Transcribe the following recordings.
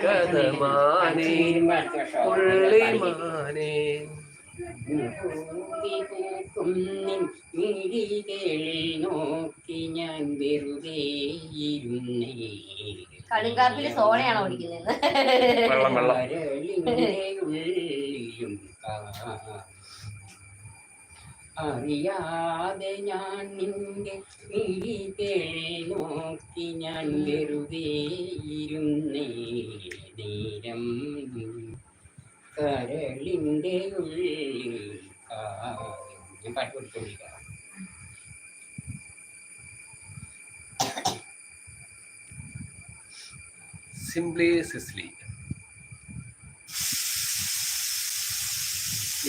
കഥമാനേ പുള്ളിമാനേ നോക്കി ഞാൻ വെറുതെ ഇരുന്നേ. സോളയാണോ സോഡയാണോ അറിയാതെ ഞാൻ നിന്റെ മിഴികളെ നോക്കി ഞാൻ വെറുതെ ഇരുന്നേ. നേരം കരളിന്റെ ഉള്ളിൽ ഞാൻ സിംപ്ലി സിസ്ലി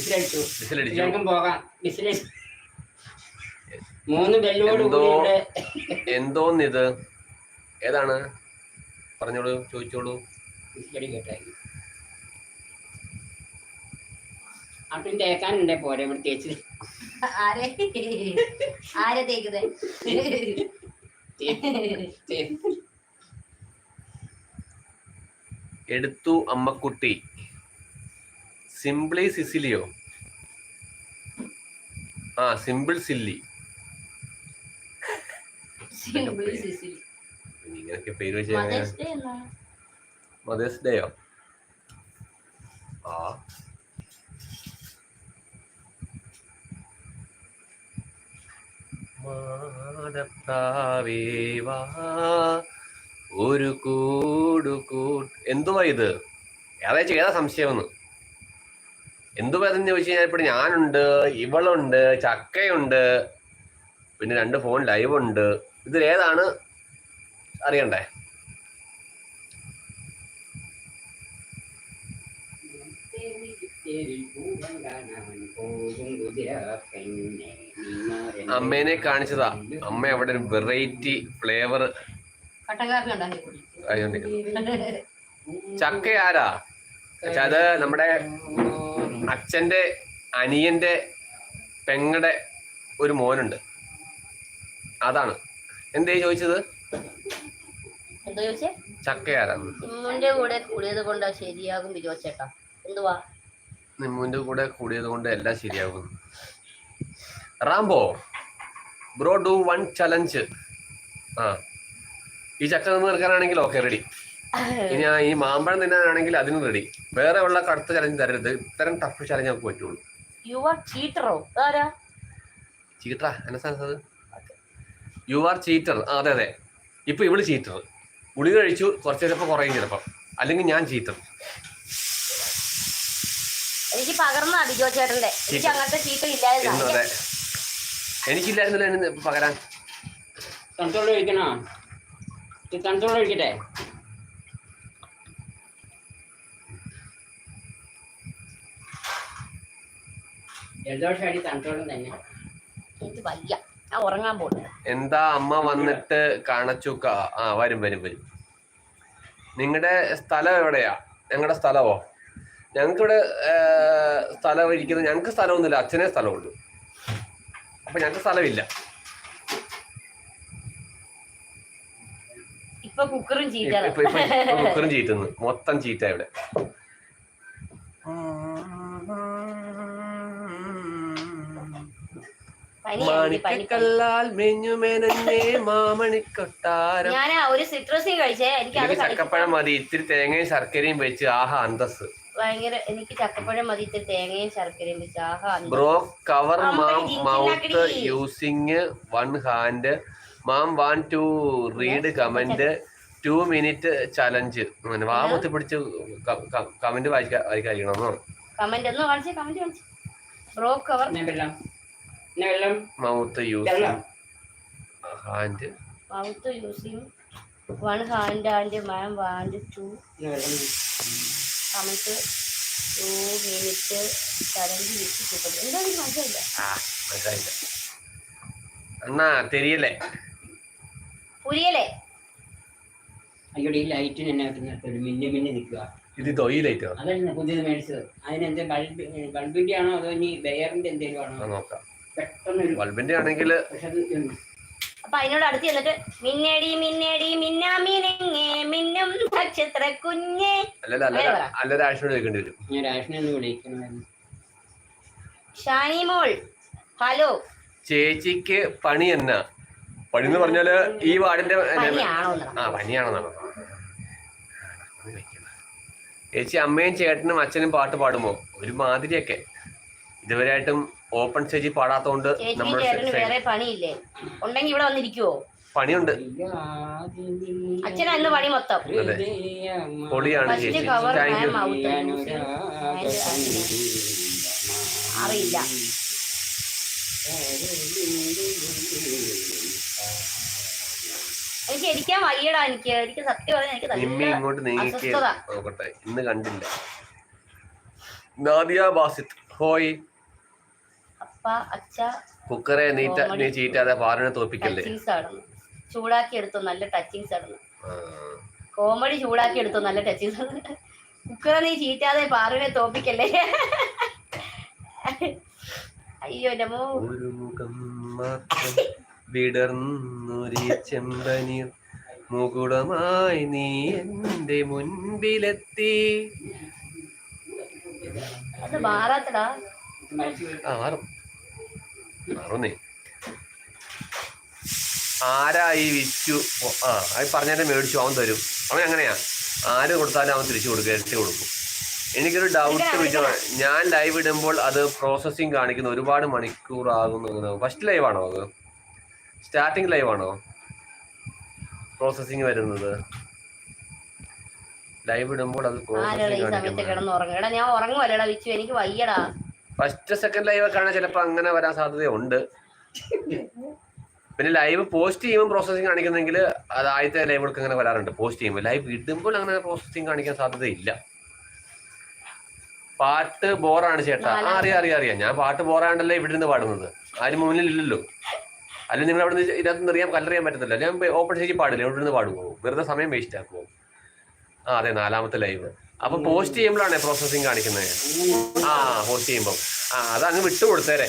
വിസിലടിച്ചു. വിസിലടിച്ചു. എല്ലാവർക്കും പോകാം. വിസിലടിച്ചു മൂന്ന് ബെല്ലോട് എന്തോ- എന്തോന്നിത്? ഏതാണ്? പറഞ്ഞോളൂ ചോദിച്ചോളൂ. വിസിലടി കേട്ടായി അപ്പം തേക്കാനുണ്ടേ പോരെ ഇവിടെ തേച്ച്. ആരെ? ആരെ തേക്കുന്നത് എടുത്തു അമ്മക്കുട്ടി. സിംപ്ലി സിസിലിയോ. ആ സിമ്പിൾ സില്ലി. ഇങ്ങനൊക്കെ പേര് വെച്ച് മദേഴ്സ് ഡേയോ ആ. ഒരു കൂടു കൂട്ട്. എന്തുവാ ഇത്? ഏതാ ഏതാ സംശയമെന്ന്. എന്തുവാ പറഞ്ഞു ചോദിച്ചു കഴിഞ്ഞാൽ ഇപ്പോൾ ഞാനുണ്ട് ഇവളുണ്ട് ചക്കയുണ്ട് പിന്നെ രണ്ട് ഫോൺ ലൈവ് ഉണ്ട്. ഇതിലേതാണ് അറിയണ്ടേ? അമ്മേനെ കാണിച്ചതാ. അമ്മ അവിടെ ഒരു വെറൈറ്റി ഫ്ലേവർ ചക്ക ആരാ അത് നമ്മുടെ അച്ഛന്റെ അനിയന്റെ പെങ്ങടെ ഒരു മോനുണ്ട്. അതാണ്. എന്തേ ചോദിച്ചത്? എന്താ ചോദിച്ചേ? ചക്ക ആരാന്ന് ഇമ്മുന്റെ കൂടെ കൂടിയത് കൊണ്ട് ശരിയാകും വിജോച്ചേട്ടാ എന്തുവാ? നിമ്മുവിന്റെ കൂടെ കൂടിയത് കൊണ്ട് എല്ലാം ശരിയാകും. Rambo bro do one challenge. ആ. ഈ ചക്ക നിന്ന് തീർക്കാനാണെങ്കിൽ ഓക്കെ റെഡി. ഇനി ആ ഈ മാമ്പഴം തിന്നാനാണെങ്കിൽ അതിനും റെഡി വേറെ ഉള്ള കടുത്ത ചലഞ്ച് തരരുത്. ഇത്തരം ടഫ് ചലഞ്ച് നമുക്ക് പറ്റുള്ളൂ. യു ആർ ചീറ്ററോ ആരാ ചീറ്ററാ എന്നെ അത്? യു ആർ ചീറ്റർ ആ അതെ അതെ. ഇപ്പൊ ഇവൾ ചീറ്റർ ഗുളിക കഴിച്ചു കുറച്ച് ചിലപ്പോൾ കുറയും ചിലപ്പോൾ അല്ലെങ്കിൽ ഞാൻ ചീറ്റർ എനിക്ക് പകർന്ന ബിജോ ചേട്ടന്റെ എനിക്ക് അങ്ങനത്തെ ചീറ്റർ എന്ന് ഇല്ലായിരുന്നു എനിക്കില്ലായിരുന്നല്ലോ പകരാൻ. തണുത്തോളം കഴിക്കണോ? തണുത്തോളം ഒഴിക്കട്ടെ ജലദോഷം അടി തന്നെ എനിക്ക് വയ്യ. ഞാൻ ഉറങ്ങാൻ പോകുന്നത് എന്താ അമ്മ വന്നിട്ട് കാണച്ചുക്ക? ആ വരും വരും വരും. നിങ്ങളുടെ സ്ഥലം എവിടെയാ? ഞങ്ങളുടെ സ്ഥലമോ? ഞങ്ങൾക്ക് ഇവിടെ സ്ഥലം ഇരിക്കുന്നത് ഞങ്ങൾക്ക് സ്ഥലമൊന്നുമില്ല. അച്ഛനെ സ്ഥലമുള്ളൂ. അപ്പൊ ഞങ്ങൾക്ക് സ്ഥലമില്ല. ഇപ്പൊ കുക്കറും ചീറ്റുന്നു. മൊത്തം ചീറ്റ ഇവിടെ. മാണിക്കല്ലാൽ മെഞ്ഞു മെനഞ്ഞേ മാമണിക്കൊട്ടാരം. ഞാൻ ഒരു സിട്രസി കഴിച്ചേ എനിക്ക് ചക്കപ്പഴം മതി ഇത്തിരി തേങ്ങയും ശർക്കരയും വെച്ച് ആഹാ അന്തസ് ഭയങ്കര എനിക്ക് ചക്കപ്പഴം മതി ഇത്തിരി തേങ്ങയും ശർക്കരയും വെച്ച് ആഹാ. Bro cover ma'am mouth using one hand. Ma'am want to read comment two minute challenge. വാമത്തി പിടിച്ച് കമന്റ് വായിക്കാ വായിക്കാതിരിക്കണമെന്നോ കമന്റ് ഒന്ന് കാണിച്ചേ കമന്റ് കാണിച്ചേ ബ്രോ കവർ. വെള്ളം mouth using hand mouth using one hand and ma'am want to നമുക്ക് two minute current വിറ്റ് കിട്ടും എന്തായാലും മനസ്സിലായില്ല ആ മനസ്സിലായില്ല എന്നാ തെരിയല്ലേ? പുരിയല്ലേ? അയ്യോടെ ഈ ലൈറ്റ് ഒരു മിന്നി മിന്നി നിൽക്കുക. ഇത് തൊയിലേറ്റോ അതല്ല പുതിയത് മേടിച്ചത്? അതിനെന്ത് ബൾബ് ബൾബിന്റെ ആണോ അതോ ഇനി ബെയറിന്റെ എന്തെങ്കിലും ആണോ? നോക്കാം. ബൾബിന്റെ ആണെങ്കിൽ അപ്പൊ അതിനോട് അടുത്ത് ചെന്നിട്ട് മിന്നടി മിന്നടി മിന്നാമിനിങ്ങേ മിന്നും നക്ഷത്ര കുഞ്ഞേ. അല്ലല്ല അല്ല അങ്ങനെ പറ. അല്ലൊരു വരും. ഞാൻ രാഷ്ട്രീയ ഒന്ന് വിളിക്കണമായിരുന്നു ഷാനിമോൾ ഹലോ. ചേച്ചിക്ക് പണി എന്നാ? പണി എന്ന് പറഞ്ഞാൽ ഈ വാർഡിന്റെ ആ പനിയാണെന്നാണ് ചേച്ചി അമ്മയും ചേട്ടനും അച്ഛനും പാട്ട് പാടുമോ? ഒരു മാതിരിയൊക്കെ ഇതുവരെയായിട്ടും ഓപ്പൺ സ്റ്റേജിൽ പാടാത്തോണ്ട് നമ്മൾ വേറെ പണിയില്ലേ? ഉണ്ടെങ്കിൽ ഇവിടെ വന്നിരിക്കുവോ? പണിയുണ്ട്. അച്ഛനാ ഇന്ന് പണി മൊത്തം. പൊളിയാണ് ചേച്ചി. താങ്ക് യു അറിയില്ല. എനിക്ക് ഇരിക്കാൻ വയ്യടാ എനിക്ക്. എനിക്ക് സത്യം പറഞ്ഞാൽ എനിക്ക് ഇങ്ങോട്ട് നീങ്ങിക്കേ. നോക്കട്ടെ ഇന്ന് കണ്ടില്ല. നാദിയ ബാസിത്ത് ഹോയ്. അപ്പ അച്ഛ കുക്കറെ നീറ്റ നീ ചീറ്റാതെ പാറിനെ തോപ്പിക്കല്ലേ ടച്ചിങ്സ് ആടുന്നു. ചൂടാക്കി എടുത്തു നല്ല ടച്ചിങ്സ് ആടുന്നു. കോമഡി ചൂടാക്കി എടുത്തു നല്ല ടച്ചിങ്സ് കുക്കറെ നീ ചീറ്റാതെ പാറിനെ തോപ്പിക്കല്ലേ അയ്യോ നമോ ഒരു മുഖം മാത്രം വിടർന്നൊരു ചെമ്പനീർ മുകുളമായി നീ എന്റെ മുൻപിലെത്തി. അത് മാറാത്തടാ. ആ മാറും. മാറുന്നേ. ആരാ ഈ വിച്ചു ആ അത് പറഞ്ഞാലും മേടിച്ചു അവൻ തരും. അവൻ അങ്ങനെയാ ആര് കൊടുത്താലും അവൻ തിരിച്ചു കൊടുക്കുക ഇരട്ടി കൊടുക്കും. എനിക്കൊരു ഡൗട്ട് വിജു ഞാൻ ലൈവ് ഇടുമ്പോൾ അത് പ്രോസസ്സിങ് കാണിക്കുന്ന ഒരുപാട് മണിക്കൂർ ആകുന്നു ഫസ്റ്റ് ലൈവ് ആണോ അത്? സ്റ്റാർട്ടിങ് ലൈവ് ആണോ? പ്രോസസ്സിങ് വരുന്നത്. ലൈവ് ഇടുമ്പോൾ അത് പ്രോസസ്സിങ് കാണിക്കുന്നത് ഞാൻ ഉറങ്ങുമല്ലേടാ വിച്ചു. എനിക്ക് വയ്യടാ. ഫസ്റ്റ് സെക്കൻഡ് ലൈവ് ആണെങ്കിൽ ചിലപ്പോൾ അങ്ങനെ വരാൻ സാധ്യതയുണ്ട്. പിന്നെ ലൈവ് പോസ്റ്റ് ചെയ്യുമ്പോൾ പ്രോസസ്സിങ് കാണിക്കുന്നെങ്കിൽ അത് ആദ്യത്തെ ലൈവുകൾക്ക് അങ്ങനെ വരാറുണ്ട്. പോസ്റ്റ് ചെയ്യുമ്പോൾ ലൈവ് ഇടുമ്പോൾ അങ്ങനെ പ്രോസസ്സിങ് കാണിക്കാൻ സാധ്യതയില്ല. പാട്ട് ബോറാണ് ചേട്ടാ. ആ അറിയാം അറിയാം അറിയാം. ഞാൻ പാട്ട് ബോറാണ്ടല്ലേ ഇവിടെ നിന്ന് പാടുന്നത്. ആരും മുന്നിലില്ലല്ലോ. അല്ലെങ്കിൽ നിങ്ങൾ അവിടെ നിന്ന് ഇതിനകത്ത് അറിയാൻ കല്ലറിയാൻ പറ്റത്തില്ല. ഞാൻ ഓപ്പൺ സ്റ്റേജിൽ പാടില്ല. ഇവിടെ നിന്ന് പാടുമോ വെറുതെ സമയം വേസ്റ്റ് ആക്കുമോ ആ അതെ നാലാമത്തെ ലൈവ് അപ്പൊ പോസ്റ്റ് ചെയ്യുമ്പോഴാണ് പ്രോസസ്സിങ് കാണിക്കുന്നത്. ആ പോസ്റ്റ് ചെയ്യുമ്പോൾ ആ അത് അങ്ങ് വിട്ടു കൊടുത്തേരെ.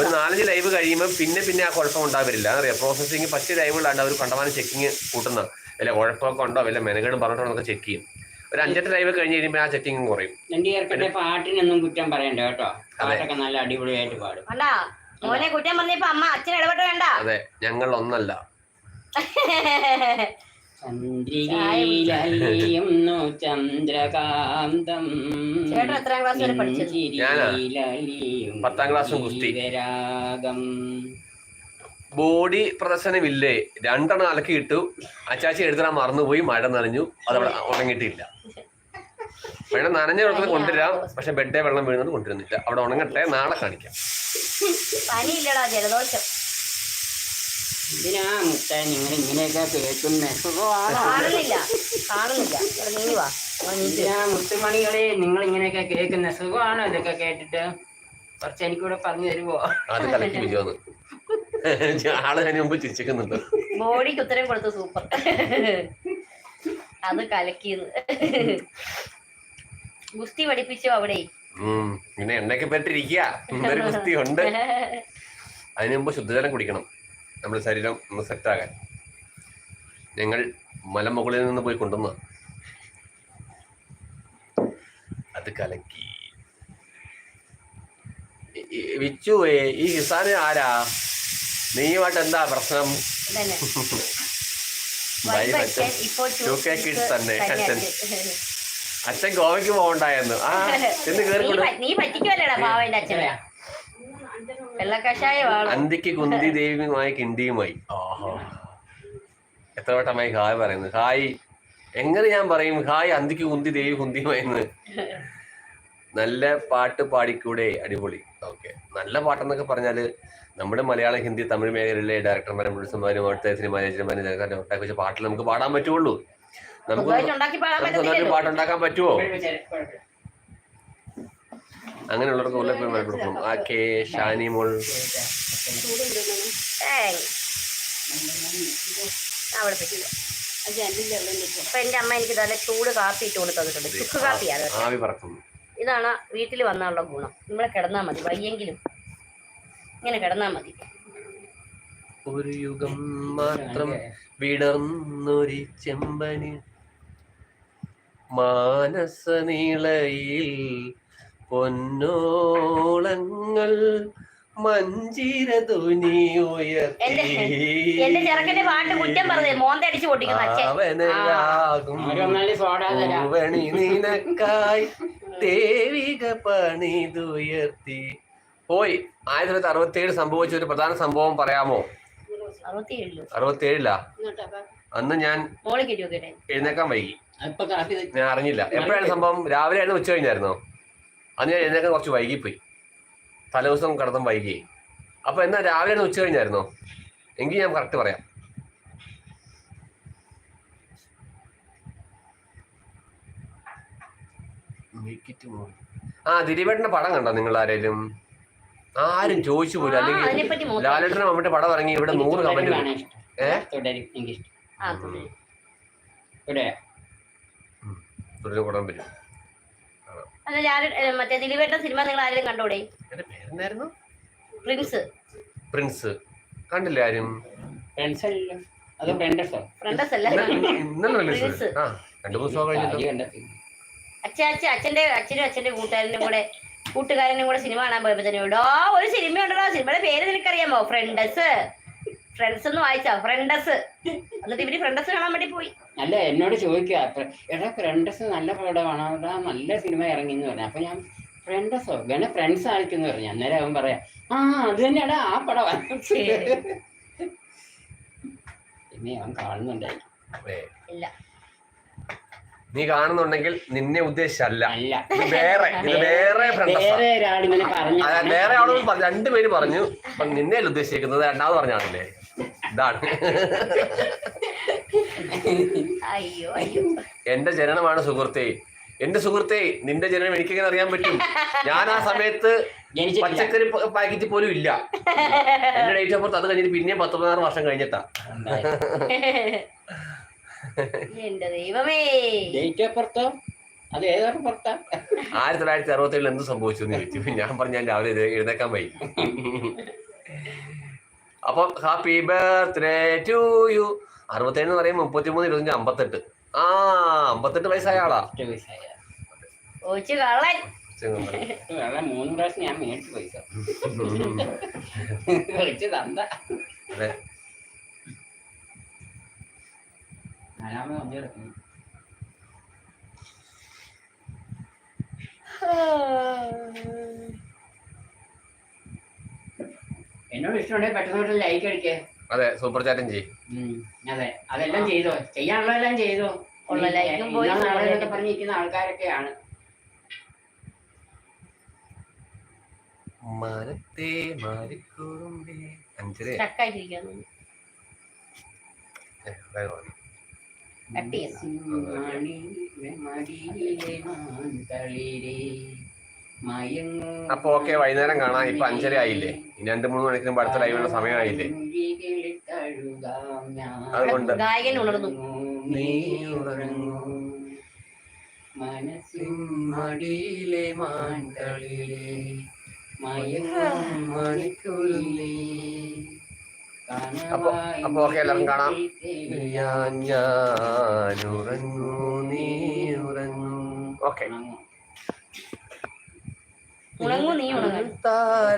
ഒരു നാലഞ്ച് ലൈവ് കഴിയുമ്പോൾ പിന്നെ പിന്നെ ആ കുഴപ്പം ഉണ്ടാവില്ല അറിയാം പ്രോസസ്സിങ് ഫസ്റ്റ് ലൈവുകളാണ്ട് അവർ കണ്ടമാനം ചെക്കിങ് കൂട്ടുന്ന. വല്ല കുഴപ്പമൊക്കെ ഉണ്ടോ? വല്ല മെനകേടും പറഞ്ഞിട്ടോ എന്നൊക്കെ ചെക്ക് ചെയ്യും. ഒരു അഞ്ചെട്ട് ലൈവ് കഴിഞ്ഞ് കഴിയുമ്പോൾ ആ ചെക്കിങ് കുറയും. എന്റെ പാട്ടിനൊന്നും കുറ്റം പറയണ്ട കേട്ടോ. പാട്ടൊക്കെ നല്ല അടിപൊളിയായിട്ട് പാടും. മോനെ കുറ്റം പറഞ്ഞപ്പോ അമ്മ അച്ഛൻ ഇടപെട്ട വേണ്ട. അതെ ഞങ്ങൾ ഒന്നല്ല. ചന്ദ്രികയിലലിയുന്നു ചന്ദ്രകാന്തം ചേട്ടൻ എത്രാം ക്ലാസ് വരെ പഠിച്ചത്? ഞാനാ? പത്താം ക്ലാസ്സും ഗുസ്തി. ജീവരാഗം ബോഡി പ്രദർശനമില്ലേ? രണ്ടെണ്ണം അലക്കി ഇട്ടു. അച്ചാച്ചി എഴുതാൻ മറന്നുപോയി. മഴ നനഞ്ഞു. അതവിടെ ഉണങ്ങിയിട്ടില്ല. മഴ നനഞ്ഞ വെള്ളത്തിൽ കൊണ്ടുവരാം. പക്ഷെ ബെഡേ വെള്ളം വീഴുന്നത് കൊണ്ടുവരുന്നില്ല. അവിടെ ഉണങ്ങട്ടെ. നാളെ കാണിക്കാം. പനിയില്ലടാ ജലദോഷം. ഇതിനാ മുട്ട നിങ്ങൾ ഇങ്ങനെയൊക്കെ കേൾക്കുന്നത് കാണുന്നില്ല. കാണുന്നില്ല. വാ. ഇതിനാ മുത്തുമണികളെ നിങ്ങൾ ഇങ്ങനെയൊക്കെ കേൾക്കുന്ന? സുഖമാണോ ഇതൊക്കെ കേട്ടിട്ട്? കുറച്ച് എനിക്കൂടെ പറഞ്ഞു തരുമോ അത് കലക്കി വിജയോന്ന് ആൾ അതിന് മുമ്പ് ചിരിച്ചിരിക്കുന്നുണ്ട്. ബോഡിക്ക് ഉത്തരം കൊടുത്തു സൂപ്പർ. അത് കലക്കിയത്. ഗുസ്തി പഠിപ്പിച്ചോ അവിടെ? ഉം. പിന്നെ എണ്ണയൊക്കെ പറ്റിരിക്കുക ഗുസ്തി ഉണ്ട് അതിന് മുമ്പ് ശുദ്ധജലം കുടിക്കണം. നമ്മുടെ ശരീരം ഒന്ന് സെറ്റാകാൻ. ഞങ്ങൾ മലമുകളിൽ നിന്ന് പോയി കൊണ്ടുവന്ന അത് കലക്കി. ഈ- ഈ വിച്ചു ഈ കിസാന് ആരാ? നീയുമായിട്ട് എന്താ പ്രശ്നം? തന്നെ അച്ഛൻ. അച്ഛൻ ഗോവയ്ക്ക് പോകണ്ടായെന്ന് ആ എന്ന് കേറി നീ പറ്റിക്കുമല്ലേടാ പാവന്റെ അച്ഛനെ. അന്തിക്ക് കുന്തി ദേവിയുമായി കിണ്ടിയുമായി. എത്ര വട്ടമായി ഹായ് പറയുന്നത് ഹായ്. എങ്ങനെ ഞാൻ പറയും? ഹായ് അന്തിക്ക് കുന്തി ദേവി കുന്തിയുമായിന്ന് നല്ല പാട്ട് പാടിക്കൂടെ അടിപൊളി. ഓക്കെ. നല്ല പാട്ടെന്നൊക്കെ പറഞ്ഞാൽ നമ്മുടെ മലയാളം ഹിന്ദി തമിഴ് മേഖലയിലെ ഡയറക്ടർമാരും പ്രൊഡ്യൂസർമാരും അവിടുത്തെ സിനിമാ മാനേജർമാരും വെച്ച പാട്ടിൽ നമുക്ക് പാടാൻ പറ്റുള്ളൂ നമുക്ക് പാട്ടുണ്ടാക്കാൻ പറ്റുമോ അങ്ങനെയുള്ളവർക്ക് ഉള്ള കൊടുക്കണം ആ കെ ഷാനി മോൾ. ഏയ്. അവിടെ പറ്റില്ല അപ്പൊ എന്റെ അമ്മ എനിക്ക് നല്ല ചൂട് കാപ്പി ഇട്ട് കൊടുത്തു തന്നിട്ടുണ്ട്. ചുക്ക് കാപ്പിയാണ് ഇതാണ് വീട്ടിൽ വന്നാലുള്ള ഗുണം. ഇവിടെ കിടന്നാൽ മതി വയ്യെങ്കിലും. ഇങ്ങനെ കിടന്നാൽ മതി. ഒരു യുഗം മാത്രം വിടർന്നൊരു ചെമ്പന് മാനസനീളയിൽ പൊന്നോളങ്ങൾ മഞ്ചിര തുനി ഉയർത്തി. എന്റെ ചെറുക്കന്റെ പാട്ട് കുറ്റം പൊട്ടിക്കുന്ന നിനക്കായി ദേവിക പണിതുയർത്തി പോയി. ആയിരത്തി തൊള്ളായിരത്തി അറുപത്തി ഏഴ് സംഭവിച്ച ഒരു പ്രധാന സംഭവം പറയാമോ? അറുപത്തി ഏഴിലാ അന്ന് ഞാൻ എഴുന്നേക്കാൻ വൈകി. ഞാൻ അറിഞ്ഞില്ല. എപ്പോഴാണ് സംഭവം? രാവിലെ ആയിരുന്നു ഉച്ച കഴിഞ്ഞായിരുന്നോ? അന്ന് ഞാൻ എഴുന്നേക്കാൻ കുറച്ച് വൈകിപ്പോയി. തലേദിവസം കിടന്നും വൈകി അപ്പൊ എന്നാ രാവിലെ ഉച്ച കഴിഞ്ഞായിരുന്നോ? എങ്കിൽ ഞാൻ കറക്റ്റ് പറയാം. ആ ദിലീപേട്ടന്റെ പടം കണ്ടോ നിങ്ങൾ ആരേലും? ആരും ചോദിച്ചു പോലും. അല്ലെങ്കിൽ. ലാലേട്ടനും മമ്മൂട്ടി പടം ഇറങ്ങി ഇവിടെ നൂറ് കമന്റ് ഏഹ് തുടരും ആ തുടരും. ഇവിടെ തുടരും പടം വരും അല്ല ഞാൻ മറ്റേ ദിലീപേട്ട സിനിമ നിങ്ങൾ ആരെങ്കിലും കണ്ടോടെ? പേരെന്തായിരുന്നു? പ്രിൻസ്. പ്രിൻസ്. കണ്ടില്ല ആരും? അച്ഛനും അച്ഛന്റെ കൂട്ടുകാരനും കൂടെ കൂട്ടുകാരനും കൂടെ സിനിമ കാണാൻ പോയപ്പോ തന്നെ ഒരു സിനിമ ഉണ്ടല്ലോ സിനിമയുടെ പേര് നിനക്കറിയാമോ? ഫ്രണ്ടസ് ഫ്രണ്ട്സ് എന്ന് വായിച്ചാ? ഫ്രണ്ടസ് എന്നിട്ട് ഇവർ ഫ്രണ്ടസ് കാണാൻ വേണ്ടി പോയി. അല്ല എന്നോട് ചോദിക്കുക എടാ ഫ്രണ്ടസ് നല്ല പടമാണ്. എടാ നല്ല സിനിമ ഇറങ്ങി എന്ന് പറഞ്ഞു. അപ്പൊ ഞാൻ ഫ്രണ്ടസോ വേണേ ഫ്രണ്ട്സ് ആയിരിക്കുന്നു പറഞ്ഞു. അന്നേരം അവൻ പറയാ ആ അത് തന്നെയാടാ ആ പടം പിന്നെ അവൻ കാണുന്നുണ്ടായി. ഇല്ല. നീ കാണുന്നുണ്ടെങ്കിൽ നിന്നെ ഉദ്ദേശിച്ചല്ല അല്ല. വേറെ ഇത് വേറെ. ഫ്രണ്ട്സാ വേറെ ആളുകൾ പറഞ്ഞു വേറെ ആളോട് പറഞ്ഞു രണ്ടുപേര് പറഞ്ഞു അപ്പൊ നിന്നെ അല്ല ഉദ്ദേശിക്കുന്നത് രണ്ടാമത് പറഞ്ഞാണല്ലേ? ഇതാണ് അയ്യോ അയ്യോ. എന്റെ ജനനമാണ് സുഹൃത്തെ. എന്റെ സുഹൃത്തെ നിന്റെ ജനനം എനിക്കെങ്ങനെ അറിയാൻ പറ്റും? ഞാൻ ആ സമയത്ത് പച്ചക്കറി പാക്കറ്റ് പോലും ഇല്ല. എന്റെ ഡേറ്റ് ഓഫ് ബർത്ത് അത് കഴിഞ്ഞിട്ട് പിന്നെയും പത്തൊമ്പതാറ് വർഷം കഴിഞ്ഞിട്ടാ. എന്റെ ദൈവമേ. ഡേറ്റ് ഓഫ് ബർത്തോ അത് ഏതൊരു പുറത്താ ആയിരത്തി തൊള്ളായിരത്തി അറുപത്തി ഏഴിൽ എന്ത് സംഭവിച്ചു എന്ന് ചോദിച്ചു. ഞാൻ പറഞ്ഞു ഞാൻ രാവിലെ എഴുന്നേക്കാൻ വൈകി. അപ്പം ഹാപ്പി ബർത്ത്ഡേ ടു യു അറുപത്തേഴ് എന്ന് പറയുമ്പോൾ മുപ്പത്തിമൂന്ന് ഇരുപത്തഞ്ച് അമ്പത്തെട്ട്. ആ അമ്പത്തെട്ട് വയസ്സായ ആളാ. മൂന്ന് പ്രാവശ്യം ഞാൻ മേടിച്ചു പൈസ അതെ. നാലാമത് എന്നോട് ഇഷ്ടമുണ്ടെങ്കിൽ പെട്ടെന്ന് ലൈക്ക് അടിക്കേ. അതെ സൂപ്പർ ചാറ്റും ചെയ്യും. അതെ അതെല്ലാം ചെയ്തോ? ചെയ്യാനുള്ളതെല്ലാം ചെയ്തോ? ഉള്ള ലൈക്കും പോയി, ഇന്നാ നാളെ പറഞ്ഞിരിക്കുന്ന ആൾക്കാരൊക്കെയാണ്. മരത്തെ മാറിക്കൂറുമ്പേ. അഞ്ചരേ. സ്റ്റക്കായിട്ടിരിക്കുന്നു ഏ, അപ്പൊ ഓക്കെ വൈകുന്നേരം കാണാം. ഇപ്പൊ അഞ്ചര ആയില്ലേ? ഇനി രണ്ട് മൂന്ന് മണിക്കൂർ മുമ്പ് അടുത്ത ലൈവിനുള്ള സമയമായില്ലേ? അതുകൊണ്ട് ഗായകൻ ഉണർന്നു. നീ ഉറങ്ങൂ. മനസ്സിൻ മടിയിലെ മാൻകളിലെ മയങ്ങും മണിക്കുരുന്നീ അപ്പൊ അപ്പൊ ഓക്കെ എല്ലാവർക്കും കാണാം. ഞാൻ ഞാൻ ഉറങ്ങൂ നീ ഉറങ്ങൂ. ഓക്കെ. ഉണങ്ങൂ നീ ഉണങ്ങൂ താര